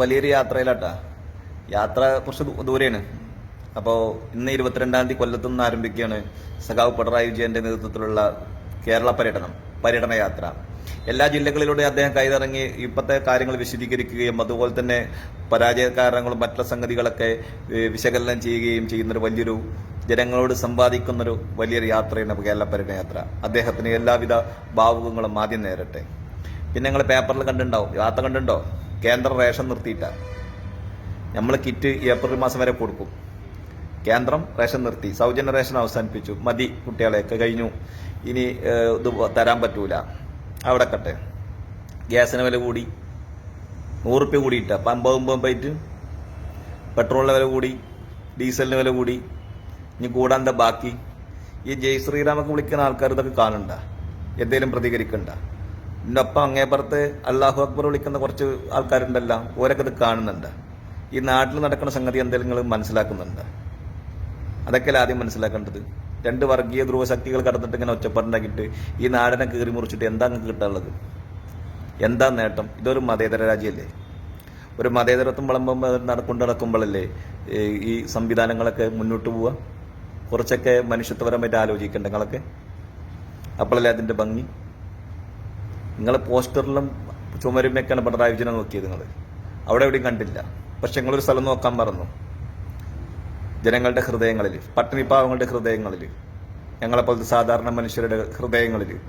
വലിയൊരു യാത്രയിലാട്ടാ. യാത്ര കുറച്ച് ദൂരെയാണ്. അപ്പോൾ ഇന്ന് ഇരുപത്തിരണ്ടാം തീയതി കൊല്ലത്തു നിന്ന് ആരംഭിക്കുകയാണ് സഖാവ് പിണറായി വിജയന്റെ നേതൃത്വത്തിലുള്ള കേരള പര്യടനം പര്യടന യാത്ര. എല്ലാ ജില്ലകളിലൂടെ അദ്ദേഹം കൈതിറങ്ങി ഇപ്പോഴത്തെ കാര്യങ്ങൾ വിശദീകരിക്കുകയും അതുപോലെ തന്നെ പരാജയ കാരണങ്ങളും മറ്റുള്ള സംഗതികളൊക്കെ വിശകലനം ചെയ്യുകയും ചെയ്യുന്നൊരു വലിയൊരു ജനങ്ങളോട് സംവാദിക്കുന്നൊരു വലിയൊരു യാത്രയാണ് കേരള പര്യടന യാത്ര. അദ്ദേഹത്തിന് എല്ലാവിധ ഭാവുകങ്ങളും ആദ്യം നേരട്ടെ. പിന്നെ നിങ്ങൾ പേപ്പറിൽ കണ്ടിട്ടുണ്ടാവും. യാത്ര കണ്ടിട്ടുണ്ടോ? കേന്ദ്ര റേഷൻ നിർത്തിയിട്ട. നമ്മൾ കിറ്റ് ഏപ്രിൽ മാസം വരെ കൊടുക്കും. കേന്ദ്രം റേഷൻ നിർത്തി സൗജന്യ റേഷൻ അവസാനിപ്പിച്ചു. മതി കുട്ടികളെയൊക്കെ കഴിഞ്ഞു. ഇനി ഇത് തരാൻ പറ്റൂല. അവിടെ കട്ടെ. ഗ്യാസിന് വില കൂടി. നൂറുപ്യ കൂടിയിട്ട അപ്പം അമ്പത് മുമ്പായിട്ട് പെട്രോളിന് വില കൂടി. ഡീസലിന് വില കൂടി. ഇനി കൂടാൻ ബാക്കി? ഈ ജയ് ശ്രീരാമൊക്കെ വിളിക്കുന്ന ആൾക്കാർ ഇതൊക്കെ കാണണ്ട. എന്തേലും പ്രതികരിക്കണ്ട. ഇതിന്റെ ഒപ്പം അങ്ങേപ്പുറത്ത് അള്ളാഹു അക്ബർ വിളിക്കുന്ന കുറച്ച് ആൾക്കാരുണ്ടല്ലോ ഓരൊക്കെ ഇത് കാണുന്നുണ്ട്. ഈ നാട്ടിൽ നടക്കുന്ന സംഗതി എന്തെങ്കിലും മനസ്സിലാക്കുന്നുണ്ട്? അതൊക്കെയല്ലേ ആദ്യം മനസ്സിലാക്കേണ്ടത്? രണ്ട് വർഗീയ ധ്രുവശക്തികൾ കടന്നിട്ട് ഇങ്ങനെ ഒച്ചപ്പാടുണ്ടാക്കിയിട്ട് ഈ നാടിനെ കീറി മുറിച്ചിട്ട് എന്താ നിങ്ങൾക്ക് കിട്ടാനുള്ളത്? എന്താ നേട്ടം? ഇതൊരു മതേതര രാജ്യമല്ലേ ഒരു മതേതരത്വം വിളമ്പം നടക്കൊണ്ട് നടക്കുമ്പോഴല്ലേ ഈ സംവിധാനങ്ങളൊക്കെ മുന്നോട്ട് പോവുക? കുറച്ചൊക്കെ മനുഷ്യത്വപരമായിട്ട് ആലോചിക്കേണ്ട നിങ്ങളൊക്കെ? അപ്പോഴല്ലേ അതിന്റെ ഭംഗി? നിങ്ങൾ പോസ്റ്ററിലും ചുമരുമൊക്കെയാണ് പിണറായി വിജയനെ നോക്കിയത് നിങ്ങൾ അവിടെ എവിടെയും കണ്ടില്ല. പക്ഷെ നിങ്ങളൊരു സ്ഥലം നോക്കാൻ പറഞ്ഞു ജനങ്ങളുടെ ഹൃദയങ്ങളിൽ പട്ടിണി പാവങ്ങളുടെ ഹൃദയങ്ങളിൽ ഞങ്ങളെപ്പോലത്തെ സാധാരണ മനുഷ്യരുടെ ഹൃദയങ്ങളിൽ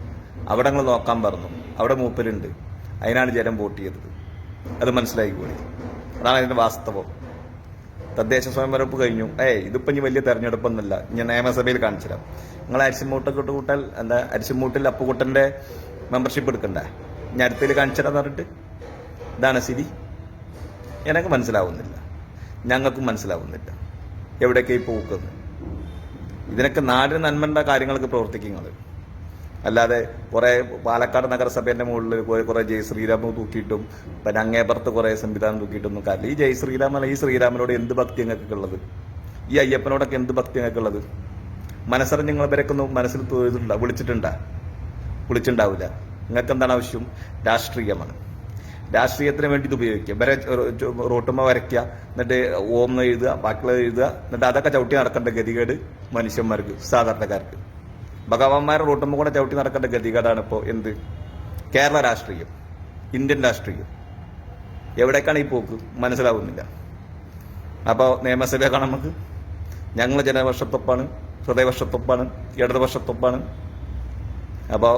അവിടെ നിങ്ങൾ നോക്കാൻ പറഞ്ഞു അവിടെ മൂപ്പരുണ്ട്. അതിനാണ് ജനം വോട്ട് ചെയ്തത്. അത് മനസ്സിലായിക്കോളി അതാണ് അതിന്റെ വാസ്തവം. തദ്ദേശ സ്വയംവരപ്പ് കഴിഞ്ഞു. ഏയ് ഇതിപ്പോൾ ഇനി വലിയ തെരഞ്ഞെടുപ്പൊന്നുമല്ല. ഞാൻ നിയമസഭയിൽ കാണിച്ചു തരാം നിങ്ങൾ അരിശിമൂട്ടൊക്കെ ഇട്ട് കൂട്ടാൽ എന്താ? അരിശിമൂട്ടിൽ അപ്പുകുട്ടന്റെ മെമ്പർഷിപ്പ് എടുക്കണ്ടേ? ഞാൻ അടുത്തതിൽ കാണിച്ചു തരാന്ന് പറഞ്ഞിട്ട്? ഇതാണ് സ്ഥിതി. എനിക്ക് മനസ്സിലാവുന്നില്ല. ഞങ്ങൾക്കും മനസ്സിലാവുന്നില്ല. എവിടേക്ക് ഈ പോക്കുന്നത് ഇതിനൊക്കെ നാടിന് നന്മണ്ട കാര്യങ്ങളൊക്കെ പ്രവർത്തിക്കുന്നത് അല്ലാതെ കുറേ പാലക്കാട് നഗരസഭേന്റെ മുകളിൽ കുറേ ജയ് ശ്രീരാമ തൂക്കിയിട്ടും പിന്നെ അങ്ങേപ്പുറത്ത് കുറേ സംവിധാനം തൂക്കിയിട്ടൊന്നും കാര്യമില്ല. ഈ ജയ് ശ്രീരാം ഈ ശ്രീരാമനോട് എന്ത് ഭക്തി ഞങ്ങൾക്ക് ഉള്ളത്? ഈ അയ്യപ്പനോടൊക്കെ എന്ത് ഭക്തി ഞങ്ങൾക്ക് ഉള്ളത് മനസ്സറിഞ്ഞ് നിങ്ങൾ ഇവരൊക്കെ ഒന്ന് മനസ്സിൽ തോന്നിയിട്ടുണ്ടോ? വിളിച്ചിട്ടുണ്ടാ? വിളിച്ചിട്ടുണ്ടാവില്ല. നിങ്ങൾക്ക് എന്താണ് ആവശ്യം? രാഷ്ട്രീയമാണ്. രാഷ്ട്രീയത്തിന് വേണ്ടി ഇത് ഉപയോഗിക്കുക. വരെ റോട്ടുമ്മ വരയ്ക്കുക. എന്നിട്ട് ഓം എഴുതുക ബാക്കിയുള്ളത് എഴുതുക. എന്നിട്ട് അതൊക്കെ ചവിട്ടി നടക്കേണ്ട ഗതികേട് മനുഷ്യന്മാർക്ക് സാധാരണക്കാർക്ക്. ഭഗവാന്മാരെ റോട്ടുമ്മ കൂടെ ചവിട്ടി നടക്കേണ്ട ഗതികേടാണ് ഇപ്പോൾ എന്ത്? കേരള രാഷ്ട്രീയം. ഇന്ത്യൻ രാഷ്ട്രീയം. എവിടേക്കാണ് ഈ പോക്ക്? മനസ്സിലാവുന്നില്ല. അപ്പോൾ നിയമസഭ കാണാം നമുക്ക്. ഞങ്ങൾ ജനപക്ഷത്തൊപ്പാണ് ഹൃദയപക്ഷത്തൊപ്പാണ് ഇടതുപക്ഷത്തൊപ്പാണ് അപ്പോൾ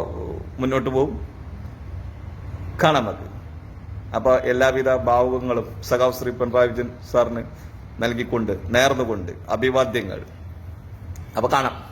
മുന്നോട്ട് പോവും. കാണാം നമുക്ക് അപ്പോൾ എല്ലാവിധ ഭാവുകങ്ങളും സഖാവ് ശ്രീ പിണറായി വിജയൻ സാറിന് നൽകിക്കൊണ്ട് നേർന്നുകൊണ്ട് അഭിവാദ്യങ്ങൾ. അപ്പോൾ കാണാം.